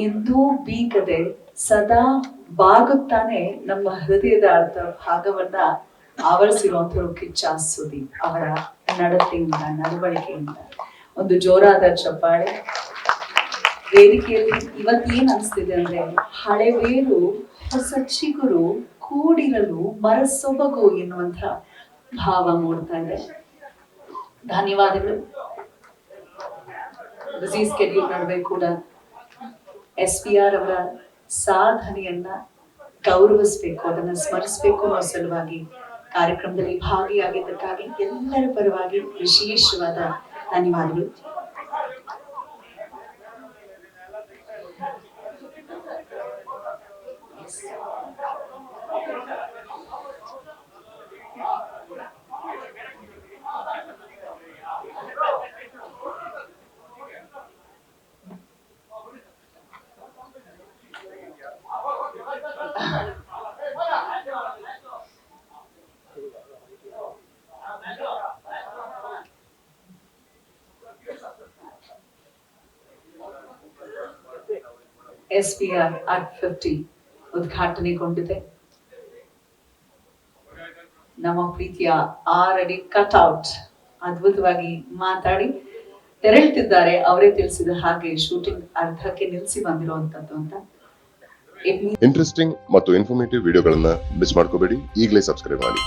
ಎಂದೂ ಬೀಗದೆ ಸದಾ ಬಾಗುತ್ತಾನೆ ನಮ್ಮ ಹೃದಯದ ಅರ್ಧ ಭಾಗವನ್ನ ಆವರಿಸಿರುವಂತರು ಕಿಚ್ಚ ಸುದಿ ಅವರ ನಡತೆಯಿಂದ, ನಡವಳಿಕೆಯಿಂದ. ಒಂದು ಜೋರಾದ ಚಪ್ಪಾಳೆ ವೇದಿಕೆಯಲ್ಲಿ ಇವತ್ತೇನ್ ಅನಿಸ್ತಿದೆ ಅಂದ್ರೆ ಹಳೆವೇರು ಹೊಸ ಚಿಗುರು ಕೂಡಿರಲು ಮರಸೊಬಗು ಎನ್ನುವಂತ ಭಾವ ಮೂಡ್ತಾ ಇದೆ. ಧನ್ಯವಾದಗಳು. ಬಿಸಿ ಸ್ಕೆಡ್ಯೂಲ್ ನಡುವೆ ಕೂಡ. ಎಸ್ ಪಿ ಆರ್ ಅವರ ಸಾಧನೆಯನ್ನ ಗೌರವಿಸಬೇಕು, ಅದನ್ನ ಸ್ಮರಿಸಬೇಕು ಅನ್ನೋ ಸಲುವಾಗಿ ಕಾರ್ಯಕ್ರಮದಲ್ಲಿ ಭಾಗಿಯಾಗಿದ್ದಕ್ಕಾಗಿ ಎಲ್ಲರ ಪರವಾಗಿ ವಿಶೇಷವಾದ ಧನ್ಯವಾದಗಳು. S P R at fifty ಉದ್ಘಾಟನೆಗೊಂಡಿದೆ ನಮ್ಮ ಪ್ರೀತಿಯ ಆರಡಿ ಕಟ್ಔಟ್ ಅದ್ಭುತವಾಗಿ ಮಾತಾಡಿ. ತೆರಳುತ್ತಿದ್ದಾರೆ ಅವರೇ ತಿಳಿಸಿದ ಹಾಗೆ ಶೂಟಿಂಗ್ ಅರ್ಧಕ್ಕೆ ನಿಲ್ಲಿಸಿ ಬಂದಿರುವಂತದ್ದು ಅಂತ. ಇಂಟ್ರೆಸ್ಟಿಂಗ್ ಮತ್ತು ಇನ್ಫಾರ್ಮೇಟಿವ್ ವಿಡಿಯೋಗಳನ್ನ ಮಿಸ್ ಮಾಡ್ಕೋಬೇಡಿ. ಈಗಲೇ ಸಬ್ಸ್ಕ್ರೈಬ್ ಮಾಡಿ.